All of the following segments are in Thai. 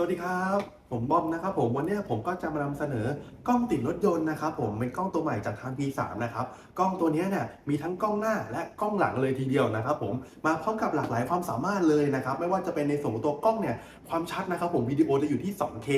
สวัสดีครับ ผมบอมนะครับผมวันนี้ผมก็จะมานำเสนอกล้องติดรถยนต์นะครับผมเป็นกล้องตัวใหม่จากทาง P3 นะครับกล้องตัวนี้เนี่ยมีทั้งกล้องหน้าและกล้องหลังเลยทีเดียวนะครับผมมาพร้อมกับหลากหลายความสามารถเลยนะครับไม่ว่าจะเป็นในส่วนของตัวกล้องเนี่ยความชัดนะครับผมวิดีโอจะอยู่ที่ 2K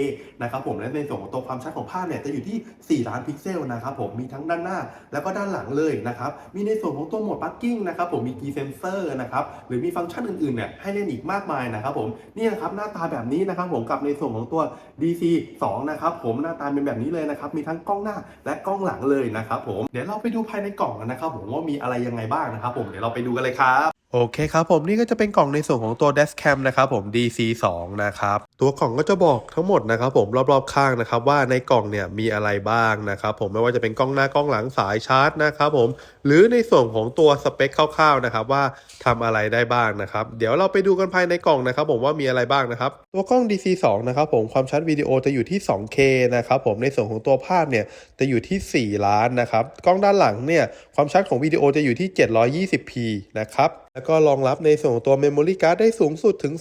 นะครับผมและในส่วนของตัวความชัดของภาพเนี่ยจะอยู่ที่ 4 ล้านพิกเซลนะครับผมมีทั้งด้านหน้าแล้วก็ด้านหลังเลยนะครับมีในส่วนของตัวโหมดปักกิ้งนะครับผมมีกีเซนเซอร์นะครับหรือมีฟังก์ชันอื่นๆเนี่ยให้เล่นอีกมากมายนะครับผมนี่นะครับหน้าตาแบบนี้นะครับผมกับในส่วนของตัว DC 2 นะครับผมหน้าตาเป็นแบบนี้เลยนะครับ มีทั้งกล้องหน้าและกล้องหลังเลยนะครับผม เดี๋ยวเราไปดูภายในกล่องกันนะครับผมว่ามีอะไรยังไงบ้างนะครับผม เดี๋ยวเราไปดูกันเลยครับ โอเคครับผมนี่ก็จะเป็นกล่องในส่วนของตัว Dashcam นะครับผม DC 2 นะครับตัวกล่องก็จะบอกทั้งหมดนะครับผมรอบๆข้างนะครับว่าในกล่องเนี่ยมีอะไรบ้างนะครับผมไม่ว่าจะเป็นกล้องหน้ากล้องหลังสายชาร์จนะครับผมหรือในส่วนของตัวสเปคคร่าวๆนะครับว่าทำอะไรได้บ้างนะครับเดี๋ยวเราไปดูกันภายในกล่องนะครับผมว่ามีอะไรบ้างนะครับตัวกล้อง DC 2 นะครับผมความชัดวิดีโอจะอยู่ที่ 2K นะครับผมในส่วนของตัวภาพเนี่ยจะอยู่ที่ 4 ล้านนะครับกล้องด้านหลังเนี่ยความชัดของวิดีโอจะอยู่ที่ 720p นะครับแล้วก็รองรับในส่วนของตัว Memory Card ได้สูงสุดถึง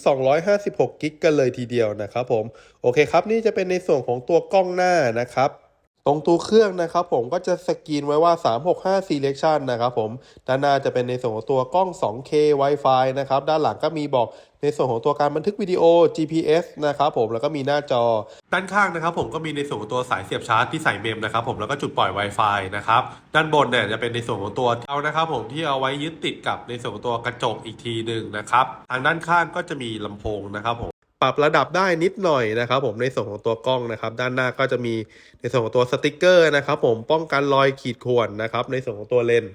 256 กิกกันเลยทีเดียวนะครับผม โอเคครับ นี่จะเป็นในส่วนของตัวกล้องหน้านะครับ ตรงตัวเครื่องนะครับผมก็จะสกรีนไว้ว่า 365 selection นะครับผมด้านหน้าจะเป็นในส่วนของตัวกล้อง 2K Wi-Fi นะครับด้านหลังก็มีบอกในส่วนของตัวการบันทึกวิดีโอ GPS นะครับผมแล้วก็มีหน้าจอ ด้านข้างนะครับผมก็มีในส่วนของตัวสายเสียบชาร์จที่ใส่เมมนะครับผมแล้วก็จุดปล่อย Wi-Fi นะครับด้านบนเนี่ยจะเป็นในส่วนของตัวเอานะครับผมที่เอาไว้ยึดติดกับในส่วนของตัวกระจกอีกทีหนึ่งนะครับทางด้านข้างก็จะมีลำโพงนะครับผม ปรับระดับได้นิดหน่อยนะครับ ผมในส่วนของตัวกล้องนะครับ ด้านหน้าก็จะมีในส่วนของตัวสติกเกอร์นะครับ ผมป้องกันรอยขีดข่วนนะครับ ในส่วนของตัวเลนส์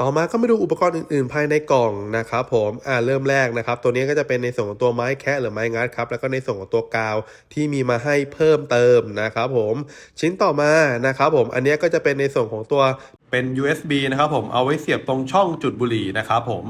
ต่อมาก็มาดูอุปกรณ์อื่นๆ ภายในกล่องนะครับผมอ่าเริ่มแรกนะครับ ตัวนี้ก็จะเป็นในส่วนของตัวไม้แคะหรือไม้งัดครับ แล้วก็ในส่วนของตัวกาวที่มีมาให้เพิ่มเติมนะครับผมชิ้นต่อมานะครับผมอันนี้ก็จะเป็นในส่วนของตัวเป็น USB นะครับผมเอาไว้เสียบตรงช่องจุดบุหรี่นะครับผม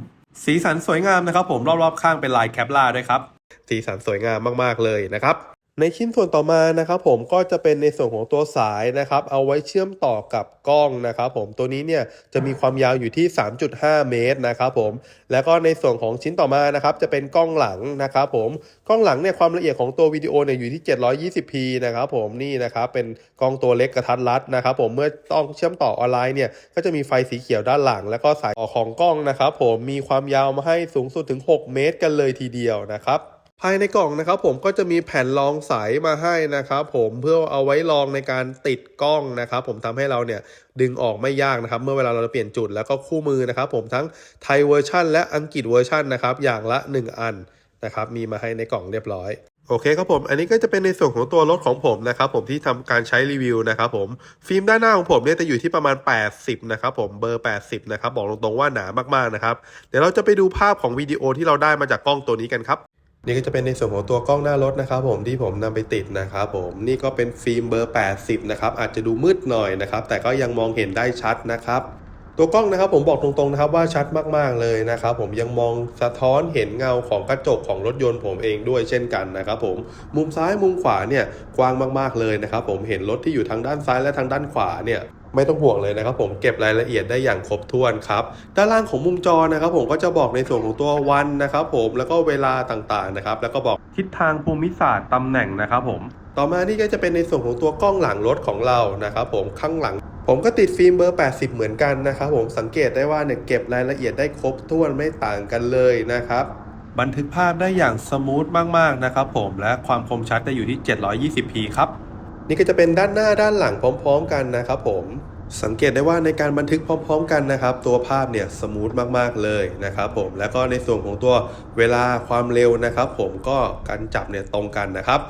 สีสันสวยงามนะครับผมรอบๆข้างเป็นลายแคปลาด้วยครับ สีสันสวยงามมากๆเลยนะครับในชิ้นส่วนต่อมานะครับผมก็จะเป็นในส่วนของตัวสายนะครับเอาไว้เชื่อมต่อกับกล้องนะครับผมตัวนี้เนี่ยจะมีความยาวอยู่ที่ 3.5 เมตรนะครับผมแล้วก็ในส่วนของชิ้นต่อมานะครับจะเป็นกล้องหลังนะครับผมกล้องหลังเนี่ยความละเอียดของตัววิดีโอเนี่ยอยู่ที่ 720p นะครับผมนี่นะครับเป็นกล้องตัวเล็กกระทัดรัดนะครับผมเมื่อต้องเชื่อมต่อออนไลน์เนี่ยก็จะมีไฟสีเขียวด้านหลัง แล้วก็สายต่อของกล้องนะครับผมมีความยาวมาให้สูงสุดถึง 6 เมตร กันเลยทีเดียวนะครับ ภายในกล่องนะครับผมก็จะมีแผ่นรองสายมาให้นะครับผมเพื่อเอาไว้รองในการติดกล้องนะครับผมทำให้เราเนี่ยดึงออกไม่ยากนะครับ เมื่อเวลาเราเปลี่ยนจุดแล้วก็คู่มือนะครับผมทั้งไทยเวอร์ชันและอังกฤษเวอร์ชันนะครับอย่างละ 1 อันนะครับมีมาให้ในกล่องเรียบร้อยโอเคครับผม อันนี้ก็จะเป็นในส่วนของตัวรถของผมนะครับผมที่ทำการใช้รีวิวนะครับผมฟิล์มด้านหน้าของผมเนี่ยจะอยู่ที่ประมาณ 80 นะครับผมเบอร์ 80 นะครับบอกตรงๆว่าหนามากๆนะครับ เดี๋ยวเราจะไปดูภาพของวิดีโอที่เราได้มาจากกล้องตัวนี้กันครับ นี่ก็จะเป็นในส่วนของตัวกล้องหน้ารถนะครับผมที่ผมนำไปติดนะครับผมนี่ก็เป็นฟิล์มเบอร์ 80 นะครับ อาจจะดูมืดหน่อยนะครับ แต่ก็ยังมองเห็นได้ชัดนะครับตัวกล้องนะครับผมบอกตรงๆนะครับว่าชัดมากๆเลยนะครับผมยังมองสะท้อนเห็นเงาของกระจกของรถยนต์ผมเองด้วยเช่นกันนะครับผมมุมซ้ายมุมขวาเนี่ยกว้างมากๆเลยนะครับผมเห็นรถที่อยู่ทางด้านซ้ายและทางด้านขวาเนี่ย ไม่ต้องห่วงเลยนะครับผมเก็บรายละเอียดได้อย่างครบถ้วนครับด้านล่างของมุมจอนะครับผมก็จะบอกในส่วนของตัววันนะครับผมแล้วก็เวลาต่างๆนะครับแล้วก็บอกทิศทางภูมิศาสตร์ตำแหน่งนะครับผมต่อมานี่ก็จะเป็นในส่วนของตัวกล้องหลังรถของเรานะครับผมข้างหลัง ผมก็ติดฟิล์มเบอร์ 80 เหมือนกันนะครับผมสังเกตได้ว่าเนี่ยเก็บรายละเอียดได้ครบถ้วนไม่ต่างกันเลยนะครับบันทึกภาพได้อย่างสมูทมากๆนะครับผมและความคมชัดจะอยู่ที่ 720p ครับ นี่ก็จะเป็นด้านหน้าด้านหลังพร้อม ๆ กันนะครับผมสังเกตได้ว่าในการบันทึกพร้อม ๆ กันนะครับ ตัวภาพเนี่ยสมูทมากๆเลยนะครับผมแล้วก็ในส่วนของตัวเวลาความเร็วนะครับ ผมก็การจับเนี่ยตรงกันนะครับ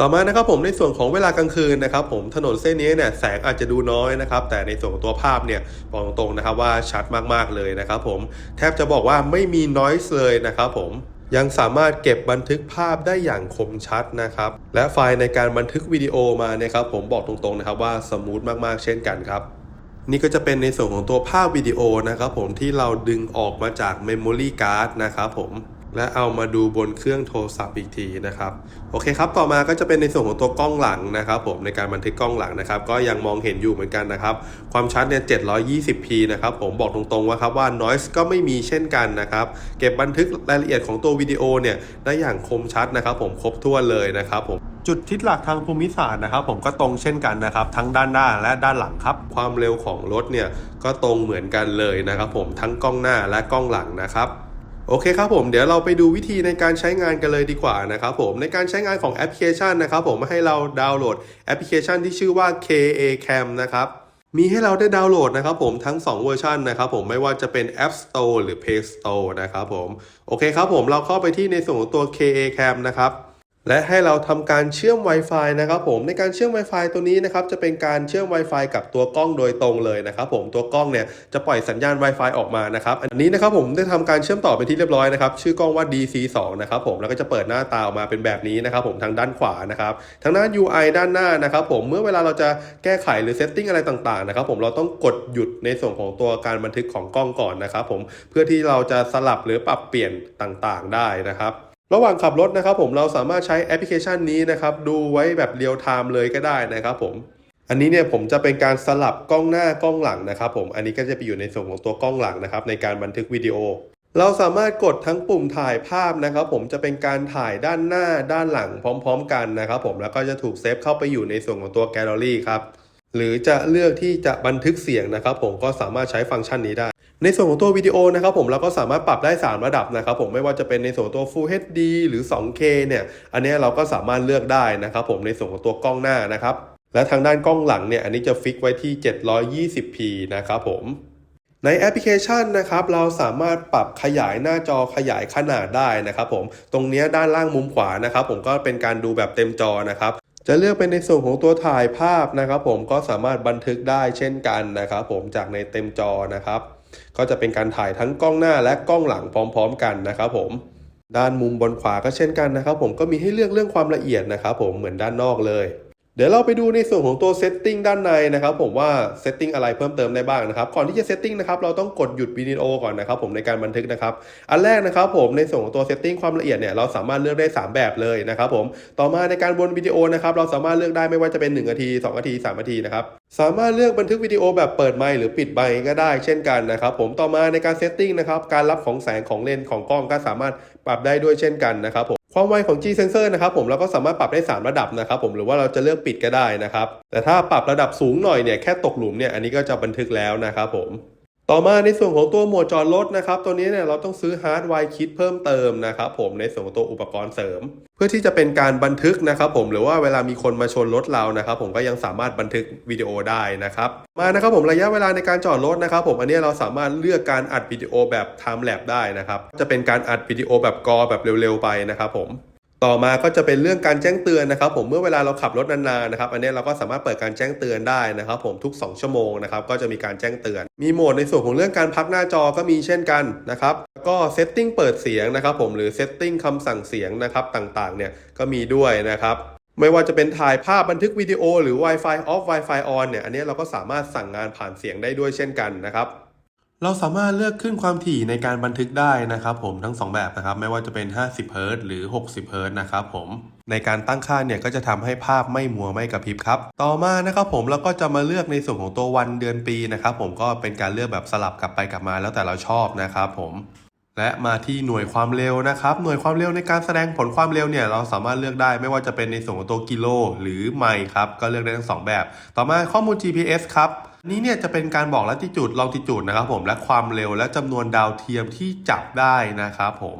ต่อมานะครับผมในส่วนของเวลากลางคืนนะครับ ผมถนนเส้นนี้เนี่ยแสงอาจจะดูน้อยนะครับ แต่ในส่วนของตัวภาพเนี่ยบอกตรงๆนะครับว่าชัดมากๆเลยนะครับ ผมแทบจะบอกว่าไม่มี noise เลยนะครับ ผม ยังสามารถเก็บบันทึกภาพได้อย่างคมชัดนะครับ และไฟล์ในการบันทึกวิดีโอมาเนี่ยครับผมบอกตรงๆนะครับว่าสมูทมากๆ เช่นกันครับ นี่ก็จะเป็นในส่วนของตัวภาพวิดีโอนะครับผมที่เราดึงออกมาจากเมมโมรี่การ์ดนะครับผม และเอามาดูบนเครื่องโทรศัพท์อีกทีนะครับโอเคครับต่อมาก็จะเป็นในส่วนของตัวกล้องหลังนะครับ ผมในการบันทึกกล้องหลังนะครับ ก็ยังมองเห็นอยู่เหมือนกันนะครับ ความชัดเนี่ย 720p นะครับผมบอกตรงๆว่าครับว่า noise ก็ไม่มีเช่นกันนะครับ เก็บบันทึกรายละเอียดของตัววิดีโอเนี่ยได้อย่างคมชัดนะครับ ผมครบถ้วนเลยนะครับผมจุดทิศหลักทางภูมิศาสตร์นะครับ ผมก็ตรงเช่นกันนะครับ ทั้งด้านหน้าและด้านหลังครับ ความเร็วของรถเนี่ยก็ตรงเหมือนกันเลยนะครับ ผมทั้งกล้องหน้าและกล้องหลังนะครับ โอเคครับผมเดี๋ยวเราไปดูวิธีในการใช้งานกันเลยดีกว่านะครับผมในการใช้งานของแอปพลิเคชันนะครับผมให้เราดาวน์โหลดแอปพลิเคชันที่ชื่อว่า KA Cam นะครับมีให้เราได้ดาวน์โหลดนะครับผมทั้ง 2 เวอร์ชันนะครับผมไม่ว่าจะเป็น App Store หรือ Play Store นะครับผมโอเคครับผมเราเข้าไปที่ในส่วนของตัว KA Cam นะครับ และให้เราทำการเชื่อม Wi-Fi นะครับผมในการเชื่อม Wi-Fi ตัวนี้นะครับจะเป็นการเชื่อม Wi-Fi กับตัวกล้องโดยตรงเลยนะครับผมตัวกล้องเนี่ยจะปล่อยสัญญาณ Wi-Fi ออกมานะครับอันนี้นะครับผมได้ทำการเชื่อมต่อไปที่เรียบร้อยนะครับชื่อกล้องว่า DC2 นะครับผมแล้วก็จะเปิดหน้าตาออกมาเป็นแบบนี้นะครับผมทางด้านขวานะครับทางด้าน UI ด้านหน้านะครับผมเมื่อเวลาเราจะแก้ไขหรือเซตติ้งอะไรต่างๆนะครับผมเราต้องกดหยุดในส่วนของตัวการบันทึกของกล้องก่อนนะครับผมเพื่อที่เราจะสลับหรือปรับเปลี่ยนต่างๆ ได้นะครับ ระหว่างขับรถนะครับผมเราสามารถใช้แอปพลิเคชันนี้นะครับดูไว้แบบเรียลไทม์เลยก็ได้นะครับผมอันนี้เนี่ยผมจะเป็นการสลับกล้องหน้ากล้องหลังนะครับผมอันนี้ก็จะไปอยู่ในส่วนของตัวกล้องหลังนะครับในการบันทึกวิดีโอ เราสามารถกดทั้งปุ่มถ่ายภาพนะครับผมจะเป็นการถ่ายด้านหน้าด้านหลังพร้อม ๆ กันนะครับผมแล้วก็จะถูกเซฟเข้าไปอยู่ในส่วนของตัวแกลเลอรี่ครับ หรือจะเลือกที่จะบันทึกเสียงนะครับ ผมก็สามารถใช้ฟังก์ชันนี้ได้ ในส่วนของตัววิดีโอนะครับผมเราก็สามารถปรับได้ 3 ระดับนะครับผมไม่ว่าจะเป็นในส่วนตัว Full HD หรือ 2K เนี่ยอันนี้เราก็สามารถเลือกได้นะครับผมในส่วนของตัวกล้องหน้านะครับและทางด้านกล้องหลังเนี่ยอันนี้จะฟิกไว้ที่ 720p นะครับผมในแอปพลิเคชันนะครับเราสามารถปรับขยายหน้าจอขยายขนาดได้นะครับผมตรงนี้ด้านล่างมุมขวานะครับผมก็เป็นการดูแบบเต็มจอนะครับ จะเลือกเป็นในส่วนของตัวถ่ายภาพนะครับ ผมก็สามารถบันทึกได้เช่นกันนะครับ ผมจากในเต็มจอนะครับ ก็จะเป็นการถ่ายทั้งกล้องหน้าและกล้องหลังพร้อม ๆ กันนะครับ ผมด้านมุมบนขวาก็เช่นกันนะครับ ผมก็มีให้เลือกเรื่องความละเอียดนะครับ ผมเหมือนด้านนอกเลย เดี๋ยวเราไปดูในส่วนของตัวเซตติ้งด้านในนะครับ ผมว่าเซตติ้งอะไรเพิ่มเติมได้บ้างนะครับ ก่อนที่จะเซตติ้งนะครับเราต้องกดหยุดวิดีโอก่อนนะครับผมในการบันทึกนะครับ อันแรกนะครับผมในส่วนของตัวเซตติ้งความละเอียดเนี่ยเราสามารถเลือกได้ 3 แบบเลยนะครับผมต่อมาในการวนวิดีโอนะครับเราสามารถเลือกได้ไม่ว่าจะเป็น1นาที2นาที3นาทีนะครับสามารถเลือกบันทึกวิดีโอแบบเปิดไมค์หรือปิดไมค์ก็ได้เช่นกันนะครับผมต่อมาในการเซตติ้งนะครับการรับของแสงของเลนส์ของกล้องก็สามารถปรับได้ด้วยเช่นกันนะครับผม ความไวของ G sensor นะครับผมเราก็สามารถปรับได้ 3 ระดับนะครับผมหรือว่าเราจะเลือกปิดก็ได้นะครับแต่ถ้าปรับระดับสูงหน่อยเนี่ยแค่ตกหลุมเนี่ยอันนี้ก็จะบันทึกแล้วนะครับผม ต่อมาในส่วนของตัวหมดจอดรถนะครับ ตัวนี้เนี่ยเราต้องซื้อฮาร์ดไวร์คิดเพิ่มเติมนะครับผมในส่วนของตัวอุปกรณ์เสริม เพื่อที่จะเป็นการบันทึกนะครับผมหรือว่าเวลามีคนมาชนรถเรานะครับผมก็ยังสามารถบันทึกวิดีโอได้นะครับมานะครับผมระยะเวลาในการจอดรถนะครับผมอันนี้เราสามารถเลือกการอัดวิดีโอแบบ time lapse ได้นะครับจะเป็นการอัดวิดีโอแบบกอแบบเร็วๆไปนะครับผม ต่อมาก็จะเป็นเรื่องการแจ้งเตือนนะครับ ผมเมื่อเวลาเราขับรถนานๆนะครับ อันนี้เราก็สามารถเปิดการแจ้งเตือนได้นะครับ ผมทุก 2 ชั่วโมงนะครับก็จะมีการแจ้งเตือน มีโหมดในส่วนของเรื่องการพักหน้าจอก็มีเช่นกันนะครับแล้วก็เซตติ้งเปิดเสียงนะครับ ผมหรือเซตติ้งคำสั่งเสียงนะครับต่างๆ เนี่ยก็มีด้วยนะครับไม่ว่าจะเป็นถ่ายภาพบันทึกวิดีโอหรือ Wi-Fi off Wi-Fi on เนี่ยอันนี้เราก็สามารถสั่งงานผ่านเสียงได้ด้วยเช่นกันนะครับ เราสามารถเลือกขึ้นความถี่ในการบันทึกได้นะครับผมทั้ง 2 แบบนะครับไม่ว่าจะเป็น 50เฮิรตซ์หรือ 60เฮิรตซ์นะครับผมในการตั้งค่าเนี่ยก็จะทำให้ภาพไม่มัวไม่กระพริบครับ ต่อมานะครับผมเราก็จะมาเลือกในส่วนของตัววันเดือนปีนะครับผมก็เป็นการเลือกแบบสลับกลับไปกลับมาแล้วแต่เราชอบนะครับผมและมาที่หน่วยความเร็วนะครับ หน่วยความเร็วในการแสดงผลความเร็วเนี่ยเราสามารถเลือกได้ไม่ว่าจะเป็นในส่วนของตัวกิโล หรือไมล์ครับก็เลือกได้ทั้งสองแบบ ต่อมาข้อมูล GPS ครับ นี่เนี่ยจะเป็นการบอกลัติจูดลองติจูดนะครับผมและความเร็วและจำนวนดาวเทียมที่จับได้นะครับผม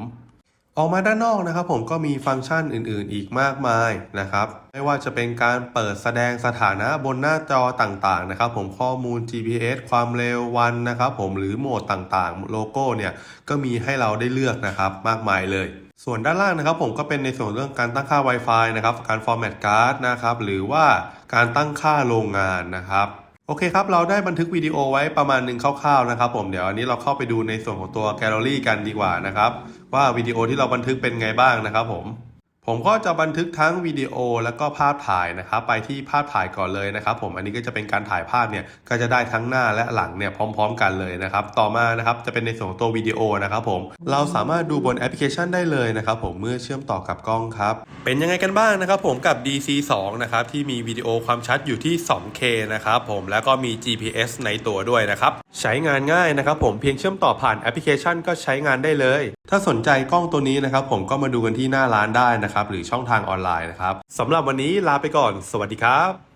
ออกมาด้านนอกนะครับผมก็มีฟังก์ชันอื่นๆ อีกมากมายนะครับไม่ว่าจะเป็นการเปิดแสดงสถานะบนหน้าจอต่างๆนะครับผมข้อมูล GPS ความเร็ววันนะครับผมหรือโหมดต่างๆ โลโก้เนี่ยก็มีให้เราได้เลือกนะครับมากมายเลย ส่วนด้านล่างนะครับผมก็เป็นในส่วนเรื่องการตั้งค่า Wi-Fi นะครับการ format card นะครับหรือว่าการตั้งค่าโรงงานนะครับ โอเคครับ เราได้บันทึกวิดีโอไว้ประมาณหนึ่งคร่าวๆนะครับผมเดี๋ยวอันนี้เราเข้าไปดูในส่วนของตัวแกลเลอรี่กันดีกว่านะครับ ว่าวิดีโอที่เราบันทึกเป็นไงบ้างนะครับผม ผมก็จะบันทึกทั้งวิดีโอแล้วก็ภาพถ่ายนะครับไปที่ภาพถ่ายก่อนเลยนะครับ ผมอันนี้ก็จะเป็นการถ่ายภาพเนี่ยก็จะได้ทั้งหน้าและหลังเนี่ยพร้อม ๆ กันเลยนะครับ ต่อมานะครับจะเป็นในส่วนของตัววิดีโอนะครับ ผมเราสามารถดูบนแอปพลิเคชันได้เลยนะครับผมเมื่อเชื่อมต่อกับกล้องครับ เป็นยังไงกันบ้างนะครับ ผมกับ DC2 นะครับที่มีวิดีโอความชัดอยู่ที่ 2K นะครับผมแล้วก็มี GPS ในตัวด้วยนะครับใช้งานง่ายนะครับ ผมเพียงเชื่อมต่อผ่านแอปพลิเคชัน ก็ใช้งานได้เลย ถ้าสนใจกล้องตัวนี้นะครับ ผมก็มาดูกันที่หน้าร้านได้นะครับนะครับหรือช่องทางออนไลน์นะครับสำหรับวันนี้ลาไปก่อน สวัสดีครับ